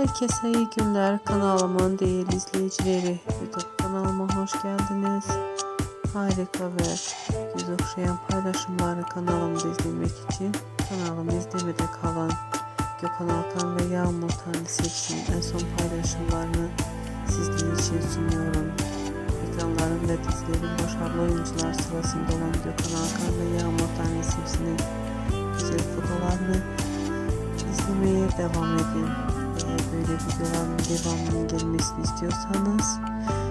Herkese iyi günler. Kanalımın değerli izleyicileri. YouTube kanalıma hoş geldiniz. Harika ve göz okşayan paylaşımları kanalımda izlemek için kanalımı izlemede kalan Gökhan Alkan ve Yağmur Tanrısı hepsinin en son paylaşımlarını sizler için sunuyorum. Ekranların ve dizilerin başarılı oyuncular sırasında olan Gökhan Alkan ve Yağmur devam edin. Eğer böyle videoların devamının gelmesini istiyorsanız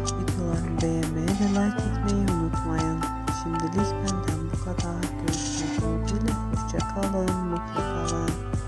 videolarımı beğenmeyi ve like etmeyi unutmayın. Şimdilik benden bu kadar. Görüşmek üzere. Hoşça kalın. Mutlu kalın.